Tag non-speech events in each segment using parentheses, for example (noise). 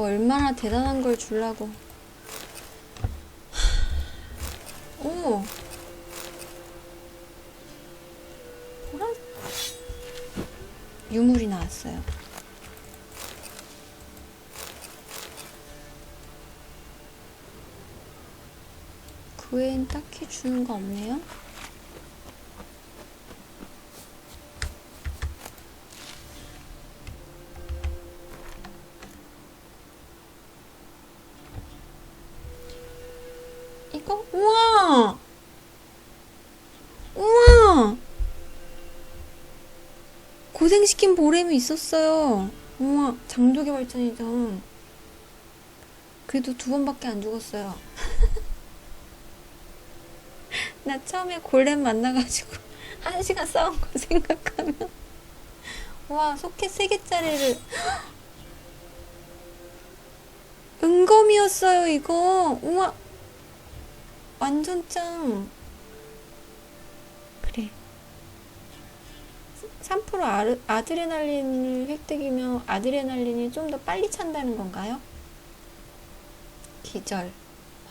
뭐 얼마나 대단한 걸 주려고. 오. 보라 유물이 나왔어요. 그 외엔 딱히 주는 거 없네요. 이거 우와 우와 고생시킨 보람이 있었어요. 우와 장족의 발전이죠. 그래도 두 번밖에 안 죽었어요. (laughs) 나 처음에 골렘 만나가지고 (laughs) 한 시간 싸운 거 생각하면. 와 소켓 세 개짜리를. (gasps) 은검이었어요 이거. 우와 완전 짱. 3% 아르, 아드레날린을 획득이면 아드레날린이 좀 더 빨리 찬다는 건가요? 기절,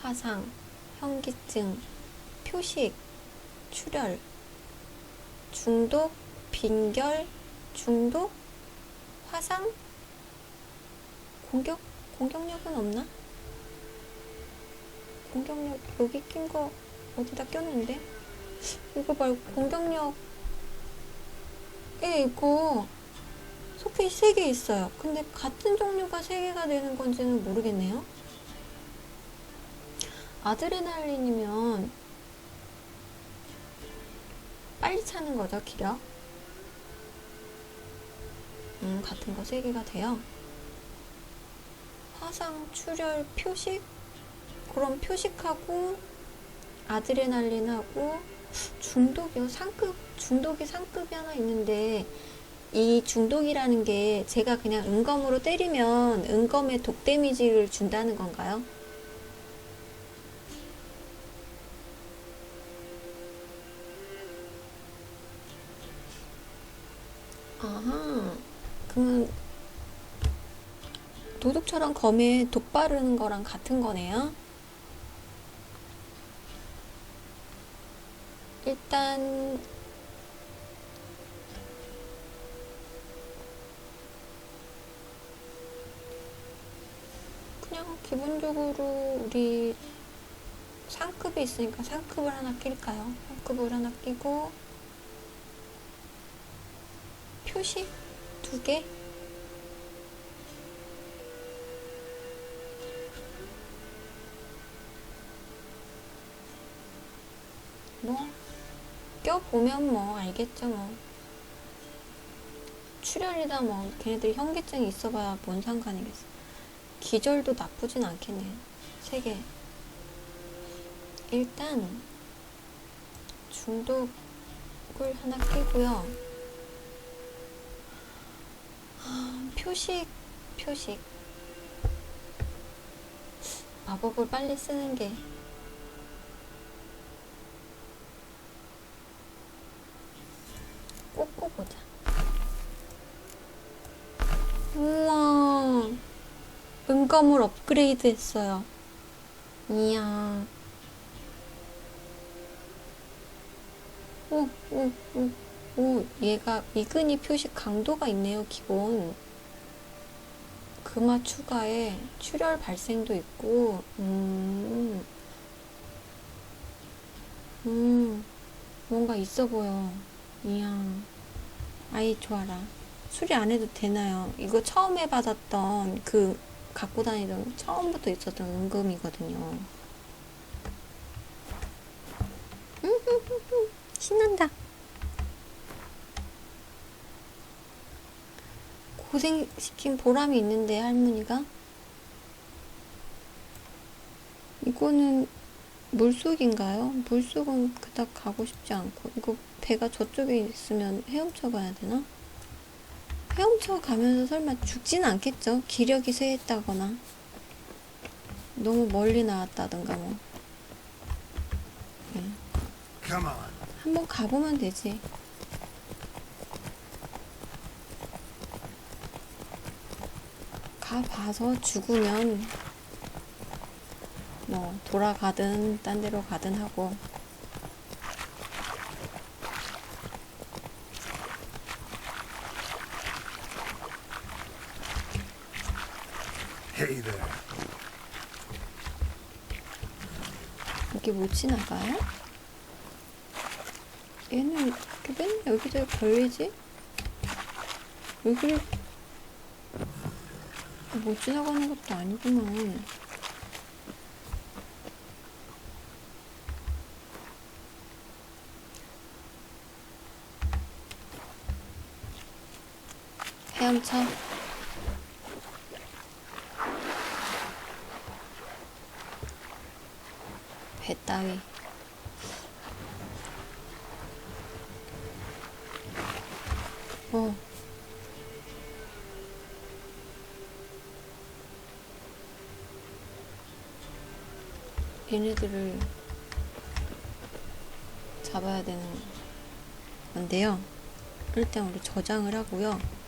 화상, 현기증, 표식, 출혈, 중독, 빈결, 중독, 화상, 공격, 공격력은 없나? 공격력 여기 낀 거 어디다 꼈는데? 이거 말고 공격력 에 이거 소켓이 3개 있어요. 근데 같은 종류가 3개가 되는 건지는 모르겠네요. 아드레날린이면 빨리 차는 거죠, 기력? 음, 같은 거 3개가 돼요. 화상, 출혈, 표식? 그럼 표식하고 아드레날린하고 중독이요 상급 중독이 상급이 하나 있는데 이 중독이라는 게 제가 그냥 은검으로 때리면 은검에 독 데미지를 준다는 건가요? 아하 그러면 도둑처럼 검에 독 바르는 거랑 같은 거네요. 일단 그냥 기본적으로 우리 상급이 있으니까 상급을 하나 낄까요? 상급을 하나 끼고 표식 두 개? 보면 뭐 알겠죠 뭐. 출혈이다 뭐. 걔네들이 현기증이 있어봐야 뭔 상관이겠어. 기절도 나쁘진 않겠네 세 개 일단 중독을 하나 끼고요. 아, 표식 표식. 마법을 빨리 쓰는 게 보자. 우와, 은검을 업그레이드 했어요. 이야. 오, 오, 오, 오, 얘가 미근이 표식 강도가 있네요, 기본. 금화 추가에 출혈 발생도 있고, 음, 음, 뭔가 있어 보여. 이야, 아이 좋아라. 수리 안 해도 되나요? 이거 처음에 받았던 그 갖고 다니던 처음부터 있었던 은금이거든요. (laughs) 신난다. 고생시킨 보람이 있는데 할머니가 이거는 물속인가요? 물속은 그닥 가고 싶지 않고 이거 배가 저쪽에 있으면 헤엄쳐 가야 되나? 헤엄쳐 가면서 설마 죽지는 않겠죠? 기력이 쇠했다거나 너무 멀리 나왔다던가 뭐 네. 한번 가보면 되지 다 봐서 죽으면 뭐 돌아가든 딴 데로 가든 하고 Hey there. 이게 못 지나가요? 얘는 이렇게 맨날 여기저기 걸리지? 여기를 못 지나가는 것도 아니구만. 헤엄쳐. 배 따위. 어. 얘네들을 잡아야 되는 건데요. 일단 우리 저장을 하고요.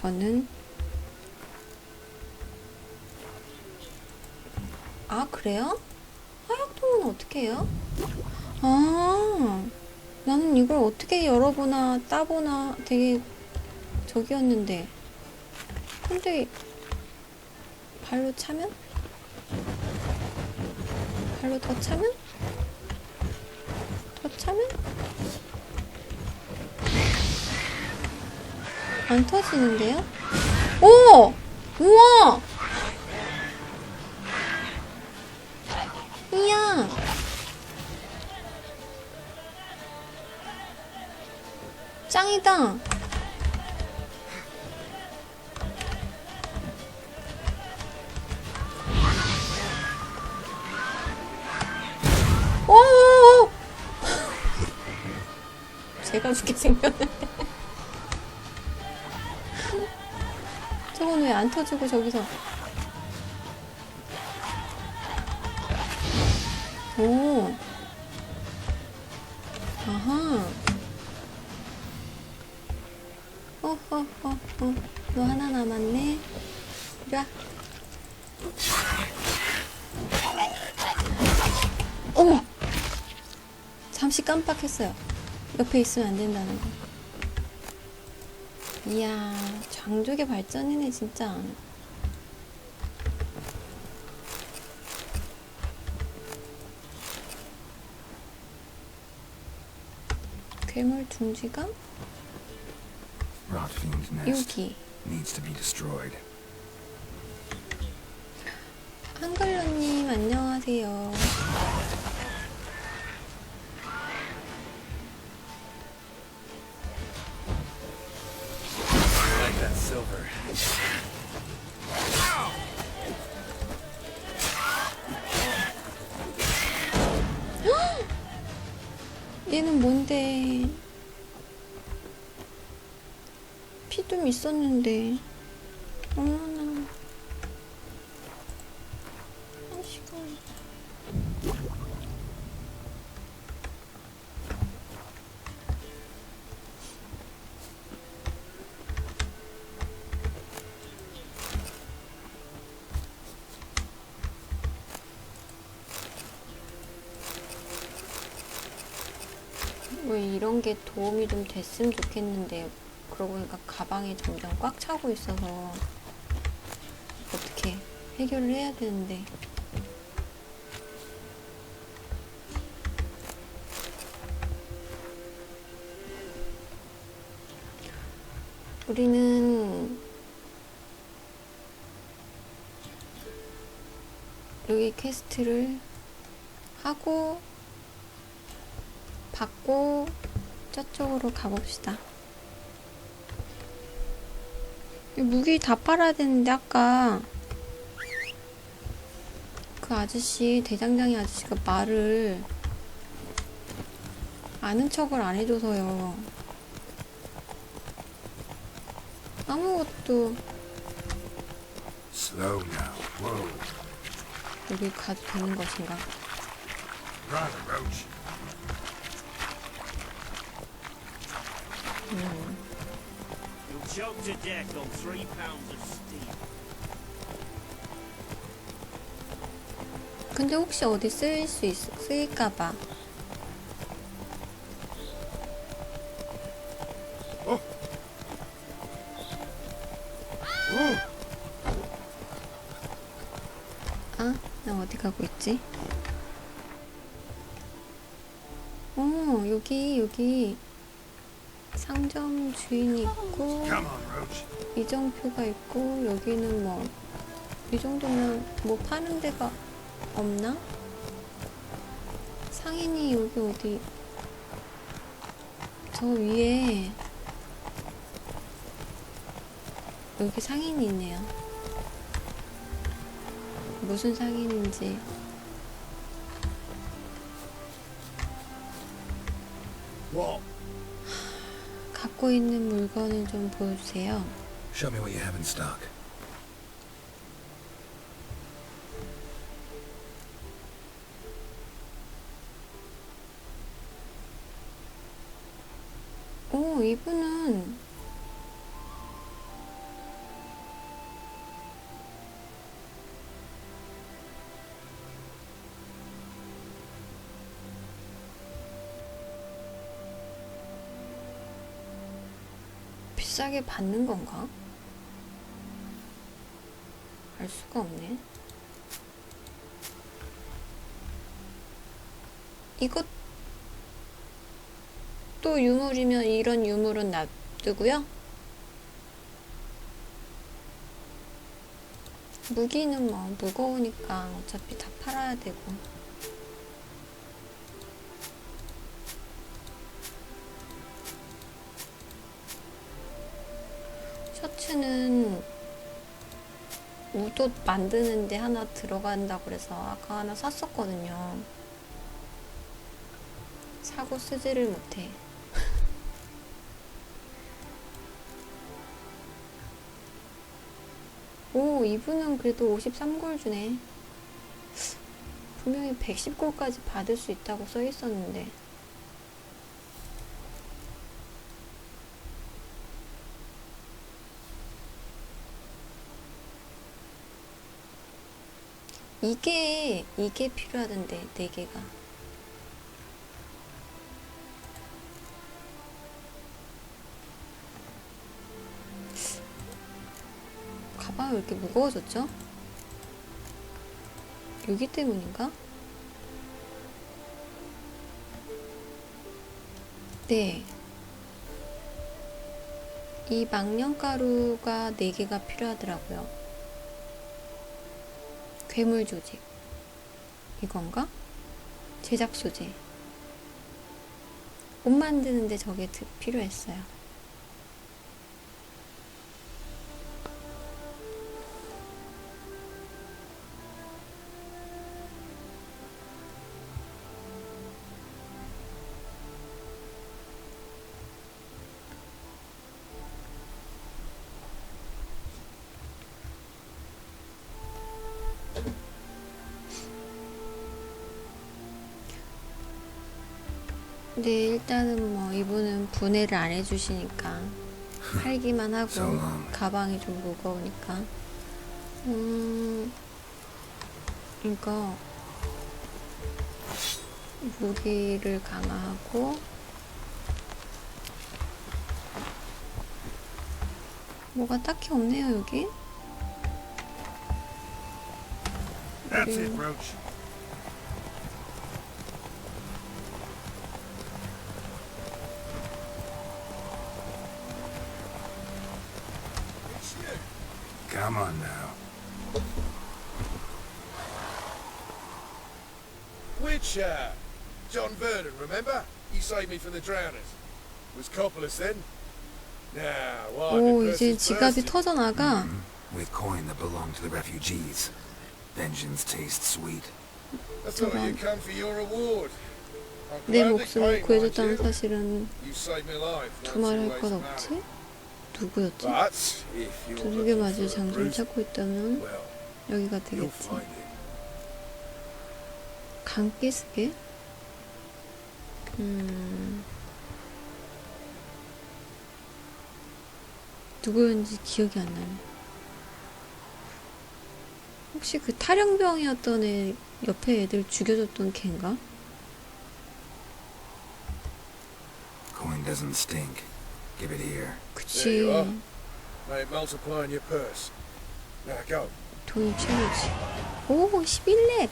저는 아 그래요? 화약통은 어떻게 해요? 아 나는 이걸 어떻게 열어보나 따보나 되게 저기였는데 근데 발로 차면? 발로 더 차면? 더 차면? 안 터지는데요? 오! 우와! 이야! 짱이다! 오! (laughs) 제가 죽게 생겼는 저건 왜 안 터지고 저기서. 오. 아하. 어, 어, 어, 어. 너 하나 남았네. 이리 와. 어머! 잠시 깜빡했어요. 옆에 있으면 안 된다는 거. 이야, 장족의 발전이네, 진짜. 괴물 nest 여기. 한글로님, 안녕하세요. 있었는데. 어머나. 한 시간. 왜 이런 게 도움이 좀 됐으면 좋겠는데 그러고 보니까 가방이 점점 꽉 차고 있어서 어떻게 해결을 해야 되는데 우리는 여기 퀘스트를 하고 받고 저쪽으로 가봅시다. 이 무기 다 팔아야 되는데 아까 그 아저씨 대장장이 아저씨가 말을 아는 척을 안 해줘서요. 아무것도. 여기 가도 되는 것인가? Roach. Choked to death on three pounds of steel. 근데 혹시 어디 쓰일 수 있, 쓰일까봐. 아, 나 어디 가고 있지? 어, 여기, 여기 상점 주인이 있고. 이정표가 있고, 여기는 뭐, 이 정도면 뭐 파는 데가 없나? 상인이 여기 어디, 저 위에, 여기 상인이 있네요. 무슨 상인인지. 갖고 있는 물건을 좀 보여주세요. Show me what you have in stock. 오, 이분은 비싸게 받는 건가? 알 수가 없네. 이것 또 유물이면 이런 유물은 놔두고요. 무기는 뭐 무거우니까 어차피 다 팔아야 되고. 우옷 만드는데 하나 들어간다고 그래서 아까 하나 샀었거든요. 사고 쓰지를 못해. (laughs) 오, 이분은 그래도 53골 주네. 분명히 110골까지 받을 수 있다고 써 있었는데. 이게, 이게 필요하던데, 네 개가. 가방이 왜 이렇게 무거워졌죠? 여기 때문인가? 네. 이 망령가루가 4개가 필요하더라고요. 괴물 조직. 이건가? 제작 소재. 옷 만드는데 저게 드- 필요했어요. 근데 일단은 뭐 이분은 분해를 안 해주시니까 팔기만 하고. (laughs) 가방이 좀 무거우니까. 음 이거 무기를 강화하고 뭐가 딱히 없네요 여기. That's it, Come on now. Uh, John Vernon, remember? You saved me from the drowners. Was Coppolis then? Now, why 오 did 이제 지갑이? 터져 나가 With coin that belonged to the refugees. Vengeance tastes sweet. I thought 저건. you'd come for your reward. I'm 내 목숨을 구해줬다는 you. 사실은 You 두말할 것. 없지? 누구였지? 맞을 for a 장소를 찾고 있다면 여기가 되겠지. 강기스게? 음. 누구였는지 기억이 안 나네. 혹시 그 탈영병이었던 애 옆에 애들 죽여줬던 걔인가? Coin doesn't stink. Give it here. 그치. It multiply in your purse. Now go. 돈이 최고지. 오, 11렙!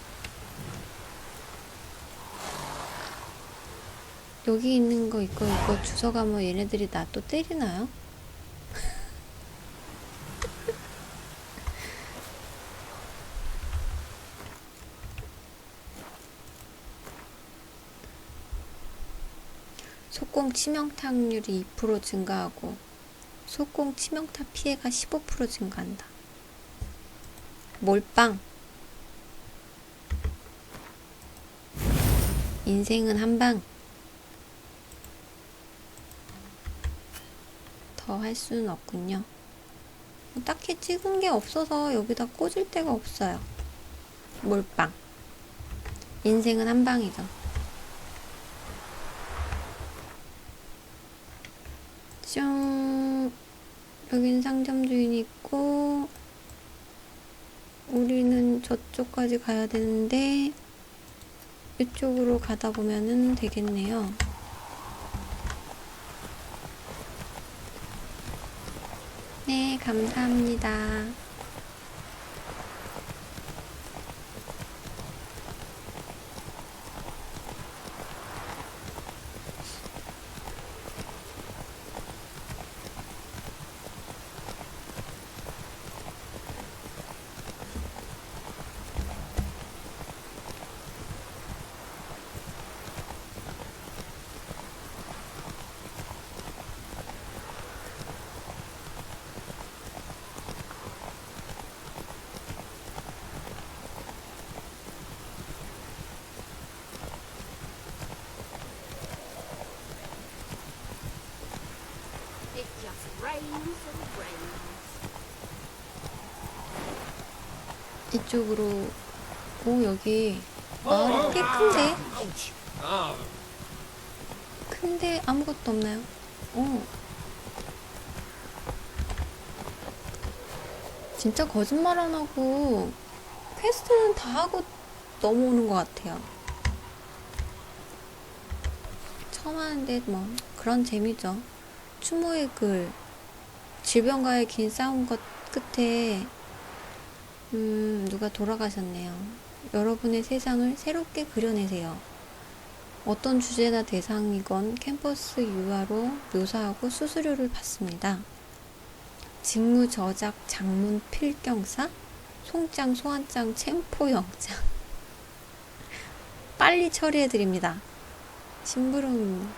여기 있는 거 이거 이거 주워가면 얘네들이 나 또 때리나요? 속공 치명타률이 2% 증가하고 속공 치명타 피해가 15% 증가한다. 몰빵. 인생은 한방. 더 할 수는 없군요. 뭐 딱히 찍은 게 없어서 여기다 꽂을 데가 없어요. 몰빵. 인생은 한방이죠. 짠. 여긴 상점 주인이 있고, 우리는 저쪽까지 가야 되는데 이쪽으로 가다 보면은 되겠네요. 네, 감사합니다. 이쪽으로 오 여기 마을이 꽤 큰데 큰데 아무것도 없나요? 오 진짜 거짓말 안 하고 퀘스트는 다 하고 넘어오는 것 같아요. 처음 하는데 뭐 그런 재미죠. 추모의 글 질병과의 긴 싸움 것 끝에 음, 누가 돌아가셨네요. 여러분의 세상을 새롭게 그려내세요. 어떤 주제나 대상이건 캠퍼스 유화로 묘사하고 수수료를 받습니다. 직무 저작 장문 필경사 송장 소환장 챔포 영장 빨리 처리해 드립니다. 심부름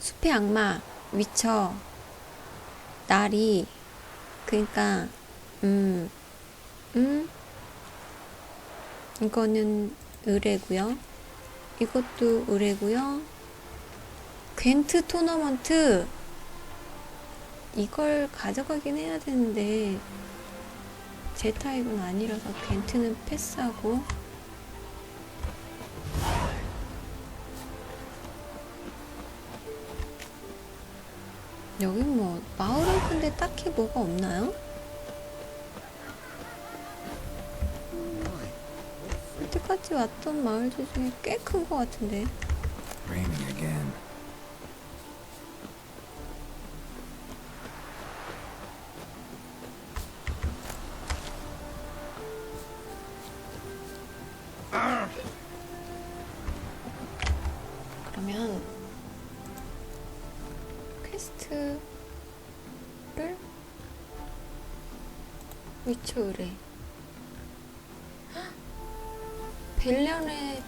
숲의 악마 위쳐 나리 그러니까 음 음, 이거는 의뢰고요. 이것도 의뢰고요. 괜트 토너먼트 이걸 가져가긴 해야 되는데 제 타입은 아니라서 괜트는 패스하고 여기 뭐 마을은 근데 딱히 뭐가 없나요? 여태까지 왔던 마을들 중에 꽤 큰 것 같은데. 위쳐 의뢰 헉! 벨련에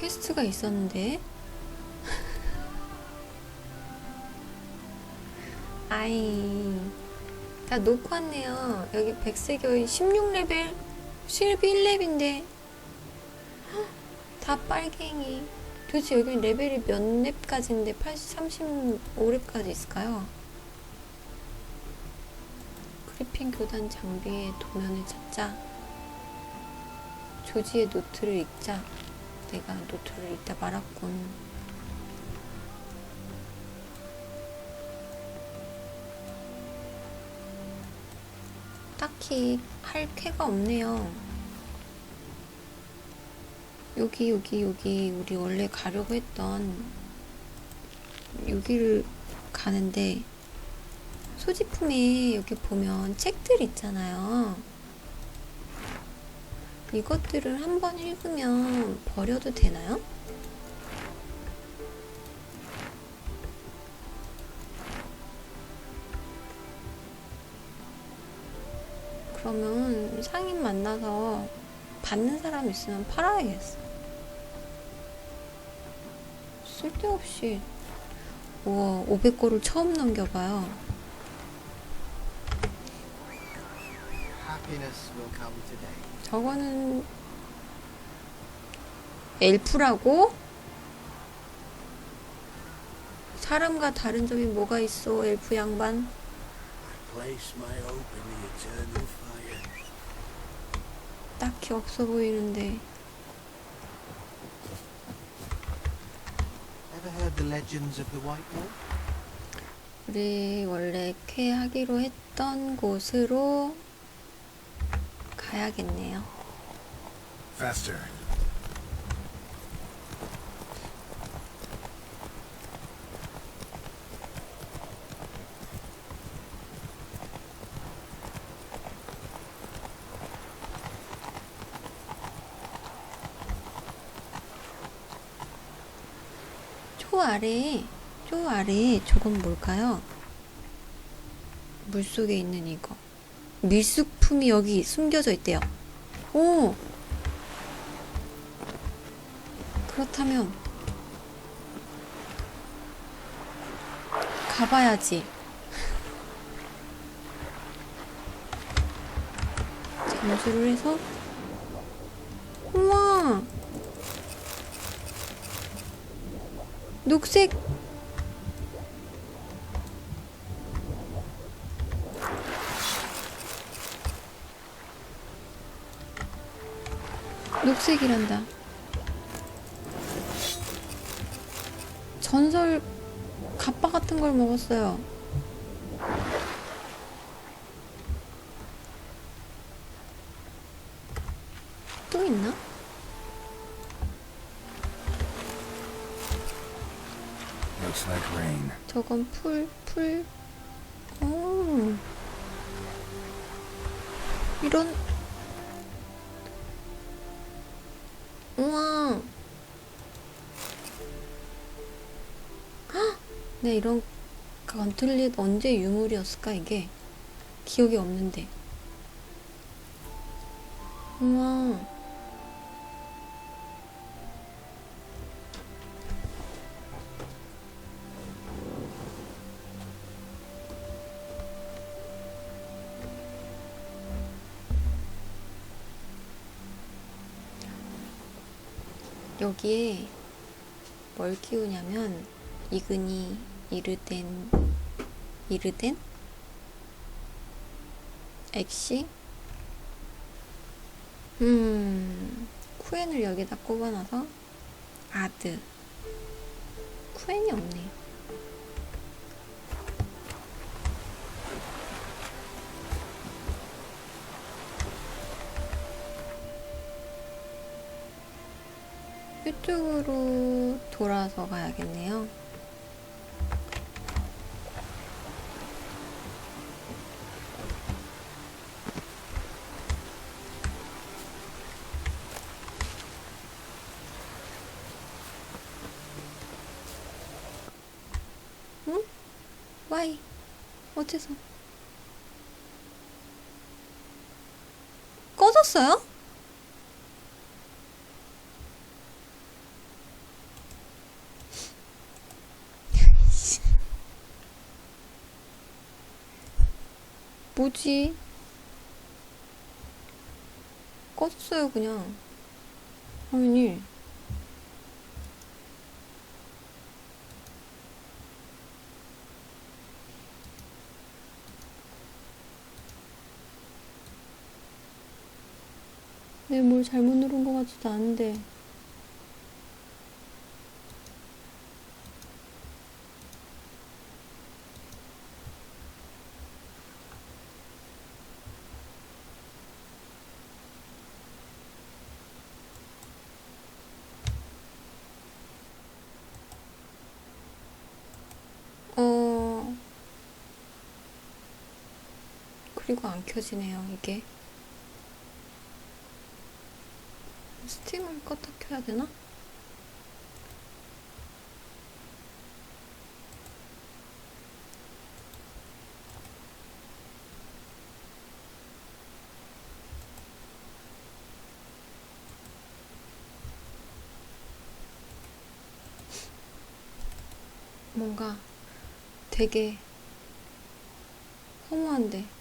퀘스트가 있었는데 (laughs) 아이 다 놓고 왔네요 여기 백색 여인 16레벨 실비 1렙인데 다 빨갱이 도대체 여기 레벨이 몇 렙까지인데 80, 35렙까지 있을까요? 필리핀 교단 장비의 도면을 찾자. 조지의 노트를 읽자. 내가 노트를 읽다 말았군. 딱히 할 쾌가 없네요. 여기, 여기, 여기, 우리 원래 가려고 했던 여기를 가는데 소지품에 여기 보면 책들 있잖아요. 이것들을 한번 읽으면 버려도 되나요? 그러면 상인 만나서 받는 사람 있으면 팔아야겠어. 쓸데없이 우와 500골을 처음 넘겨봐요. Happiness will come today. 저거는 엘프라고? 사람과 다른 점이 뭐가 있어 엘프 양반? Place my hope in the eternal fire. 딱히 없어 보이는데 Ever heard the legends of the White Wolf? 우리 원래 쾌하기로 했던 곳으로 가야겠네요. Faster. 저 아래에 저 아래에 저건 뭘까요? 물 속에 있는 이거 밀수품이 여기 숨겨져 있대요. 오 그렇다면 가봐야지. 잠수를 해서 우와 녹색 녹색이란다. 전설 갑바 같은 걸 먹었어요. 또 있나? Looks like rain. 저건 풀, 풀. 우와. 헉! 네, 이런 건틀릿 언제 유물이었을까, 이게? 기억이 없는데. 우와. 여기에 뭘 키우냐면 이근이 이르덴 이르덴? 엑시? 음 쿠엔을 여기다 꼽아놔서 아드. 쿠엔이 없네 이쪽으로 돌아서 가야겠네요. 응? 와이 어째서 꺼졌어요? 뭐지? 껐어요, 그냥. 화면이. 내가 뭘 잘못 누른 것 같지도 않은데. 그리고 안 켜지네요, 이게. 스팀을 껐다 켜야 되나? 뭔가 되게 허무한데.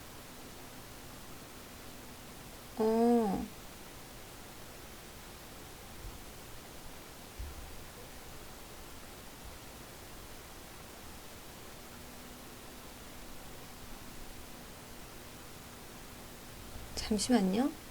어. 잠시만요.